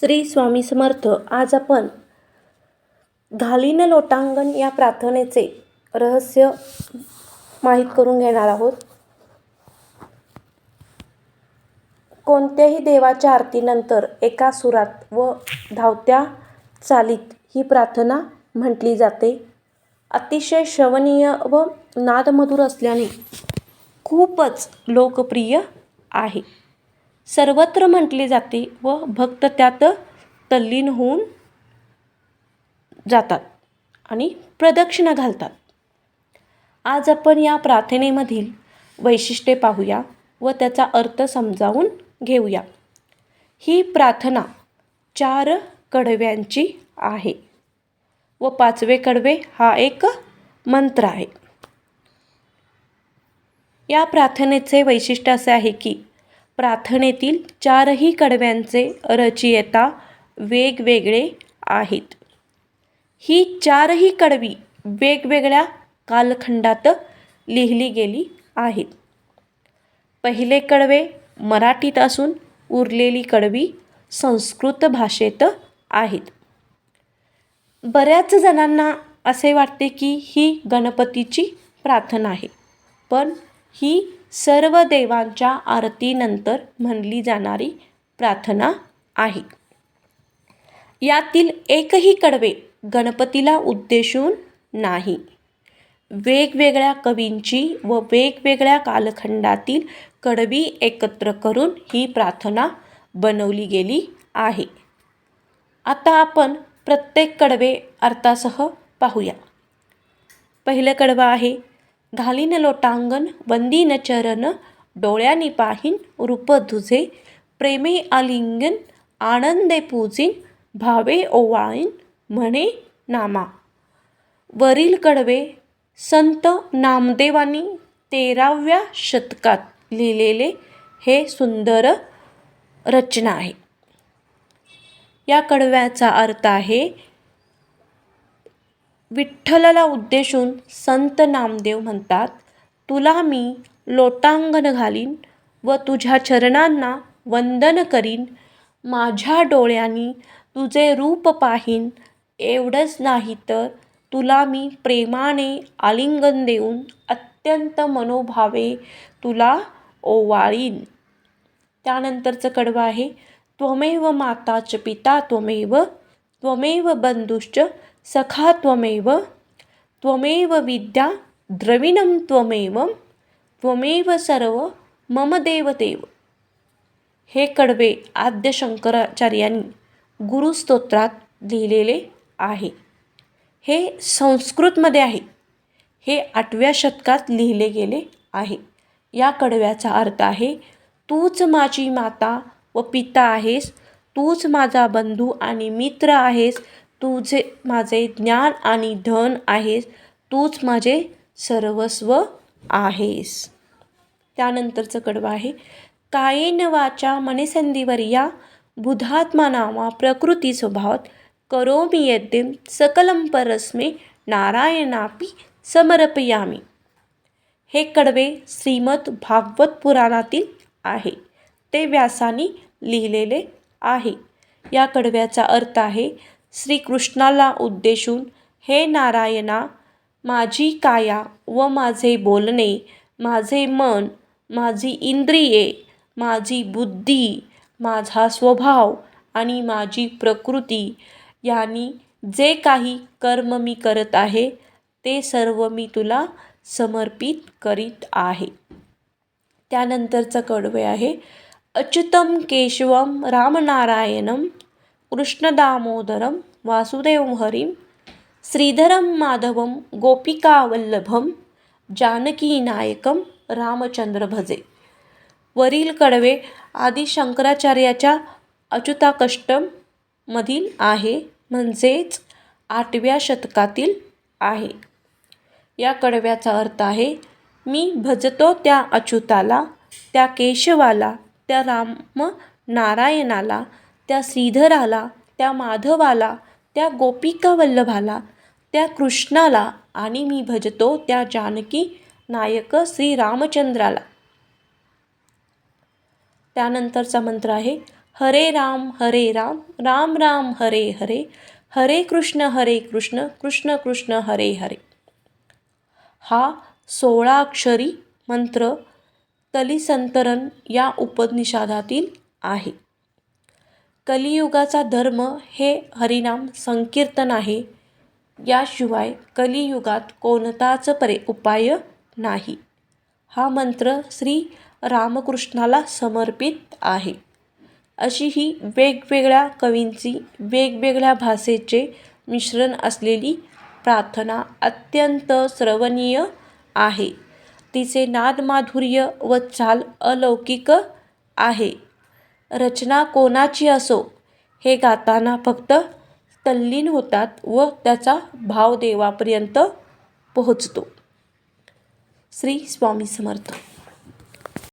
श्री स्वामी समर्थ आज आपण घालीन लोटांगण या प्रार्थनेचे रहस्य माहीत करून घेणार आहोत. कोणत्याही देवाच्या आरतीनंतर एका सुरात व धावत्या चालीत ही प्रार्थना म्हटली जाते. अतिशय श्रवणीय व नादमधुर असल्याने खूपच लोकप्रिय आहे. सर्वत्र म्हटले जाते व भक्त त्यात तल्लीन होऊन जातात आणि प्रदक्षिणा घालतात. आज आपण या प्रार्थनेमधील वैशिष्ट्ये पाहूया व त्याचा अर्थ समजावून घेऊया. ही प्रार्थना चार कडव्यांची आहे व पाचवे कडवे हा एक मंत्र आहे. या प्रार्थनेचे वैशिष्ट्य असे आहे की प्रार्थनेतील चारही कडव्यांचे रचयिता वेगवेगळे आहेत. ही चारही कडवी वेगवेगळ्या कालखंडात लिहिली गेली आहेत. पहिले कडवे मराठीत असून उरलेली कडवी संस्कृत भाषेत आहेत. बऱ्याच जणांना असे वाटते की ही गणपतीची प्रार्थना आहे पण ही सर्व देवांच्या आरतीनंतर म्हणली जाणारी प्रार्थना आहे. यातील एकही कडवे गणपतीला उद्देशून नाही. वेगवेगळ्या कवींची व वेगवेगळ्या कालखंडातील कडवी एकत्र करून ही प्रार्थना बनवली गेली आहे. आता आपण प्रत्येक कडवे अर्थासह पाहूया. पहिलं कडवं आहे घालीन लोटांगण वंदीन चरण डोळ्यानी पाहीन रूप तुझे प्रेमे आलिंगन आनंदे पूजिन भावे ओवाळीन म्हणे नामा. वरील कडवे संत नामदेवांनी तेराव्या शतकात लिहिलेले हे सुंदर रचना आहे. या कडव्याचा अर्थ आहे विठ्ठलाला उद्देशून संत नामदेव म्हणतात तुला मी लोटांगण घालीन व तुझ्या चरणांना वंदन करीन. माझ्या डोळ्यांनी तुझे रूप पाहीन. एवढंच नाही तर तुला मी प्रेमाने आलिंगन देऊन अत्यंत मनोभावे तुला ओवाळीन. त्यानंतरचं कडवं आहे त्वमेव माताच पिता त्वमेव त्वमेव बंधुश्च सखा त्वमेव त्वमेव विद्या द्रविणं त्वमेव त्वमेव सर्व मम देवदेव हे कडवे आद्य शंकराचार्यांनी गुरुस्तोत्रात लिहिलेले आहे. हे संस्कृतमध्ये आहे. हे आठव्या शतकात लिहिले गेले आहे. या कडव्याचा अर्थ आहे तूच माझी माता व पिता आहेस तूच माझा बंधू आणि मित्र आहेस तुझे माझे ज्ञान आणि धन आहेस. तूच माझे सर्वस्व आहेस. त्यानंतरचं कडवं आहे. कायेन वाचा मनेसंधीवर या बुधात्मा नामा प्रकृती स्वभावात करोमी यद्यम सकलम परस्मे नारायणापी समर्पयामी. हे कडवे श्रीमद भागवत पुराणातील आहे. ते व्यासानी लिहिलेले आहे. या कडव्याचा अर्थ आहे श्रीकृष्णाला उद्देशून हे नारायणा माझी काया व माझे बोलणे माझे मन माझी इंद्रिये माझी बुद्धी माझा स्वभाव आणि माझी प्रकृती यांनी जे काही कर्म मी करत आहे ते सर्व मी तुला समर्पित करीत आहे. त्यानंतरचं कडवे आहे अच्युतम केशवम रामनारायणम कृष्णदामोदरम वासुदेव हरिम श्रीधरम माधवम गोपिकावल्लभं जानकीनायकं रामचंद्र भजे वरील कडवे आदी शंकराचार्याच्या अच्युताकष्टमधील आहे म्हणजेच आठव्या शतकातील आहे. या कडव्याचा अर्थ आहे मी भजतो त्या अच्युताला त्या केशवाला त्या राम नारायणाला त्या श्रीधराला त्या माधवाला त्या गोपिका वल्लभाला त्या कृष्णाला आणि मी भजतो त्या जानकी नायक श्री रामचंद्राला. त्यानंतरचा मंत्र आहे हरे राम हरे राम राम राम हरे हरे हरे कृष्ण हरे कृष्ण कृष्ण कृष्ण हरे हरे. हा सोळाक्षरी मंत्र तलिसंतरण या उपनिषादातील आहे. कलियुगाचा धर्म हे हरिनाम संकीर्तन आहे. याशिवाय कलियुगात कोणताच परे उपाय नाही. हा मंत्र श्री रामकृष्णाला समर्पित आहे. अशी ही वेगवेगळ्या कवींची वेगवेगळ्या भाषेचे मिश्रण असलेली प्रार्थना अत्यंत श्रवणीय आहे. तिचे नादमाधुर्य व चाल अलौकिक आहे. रचना कोणाची असो हे गाताना फक्त तल्लीन होतात व त्याचा भाव देवापर्यंत पोहोचतो. श्री स्वामी समर्थ.